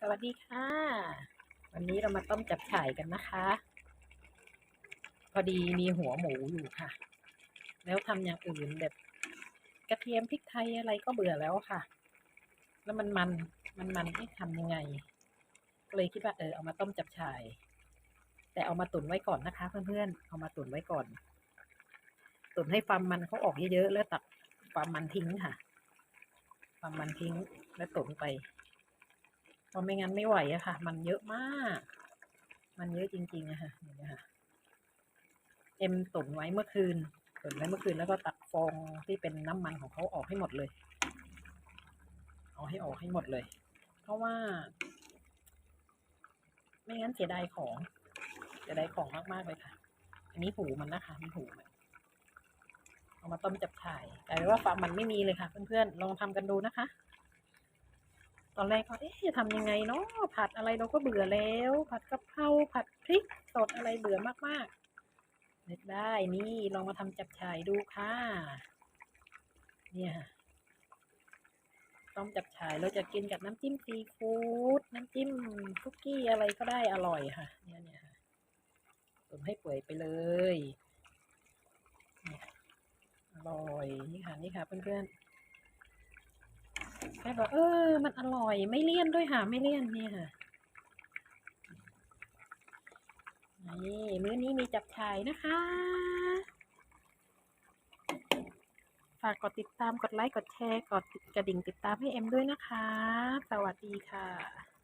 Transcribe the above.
สวัสดีค่ะ วันนี้เรามาต้มจับฉ่ายกันนะคะ พอดีมีหัวหมูอยู่ค่ะ แล้วทำอย่างอื่นแบบกระเทียมพริกไทยอะไรก็เบื่อแล้วค่ะ แล้วมันมันมันมันให้ทำยังไง ก็เลยคิดว่าเออเอามาต้มจับฉ่าย แต่เอามาตุ๋นไว้ก่อนนะคะ เพื่อนๆ เอามาตุ๋นไว้ก่อน ตุ๋นให้ความมันเขาออกเยอะๆแล้วตักความมันทิ้งค่ะ ความมันทิ้งแล้วตุ๋นไป ราะไม่งั้นไม่ไหวอะค่ะ มันเยอะมาก มันเยอะจริงๆอะค่ะเนไหมคะเอ็มตุ๋นไว้เมื่อคืนตุ๋นไว้เมื่อคืนแล้วก็ตักฟองที่เป็นน้ำมันของเขาออกให้หมดเลย เอาให้ออกให้หมดเลย เพราะว่า ไม่งั้นเสียดายของเสียดายของมากๆเลยค่ะ อันนี้หูมันนะคะมีหูมันเอามาต้มจับฉ่ายกลายเป็นว่าความมันไม่มีเลยค่ะ เพื่อนๆลองทำกันดูนะคะ ตอนแรกก็เอ๊ะจะทำยังไงเนาะผัดอะไรเราก็เบื่อแล้ว ผัดกะเพราผัดพริกสดอะไรเบื่อมากๆนึกได้นี่ลองมาทำจับฉ่ายดูค่ะ เนี่ยต้มจับฉ่ายเราจะกินกับน้ำจิ้มซีฟู้ดน้ำจิ้มคุกกี้อะไรก็ได้อร่อยค่ะ เนี่ยเนี่ยค่ะตุ๋นให้เปื่อยไปเลยเนี่ยอร่อยนี่ค่ะนี่ค่ะเพื่อนๆ แค่บอกเออ มันอร่อยไม่เลี่ยนด้วยค่ะ ไม่เลี่ยนนี่ค่ะนี่มื้อนี้มีจับฉายนะคะ ฝากกดติดตามกดไลค์กดแชร์กดกระดิ่งติดตามให้เอ็มด้วยนะคะ สวัสดีค่ะ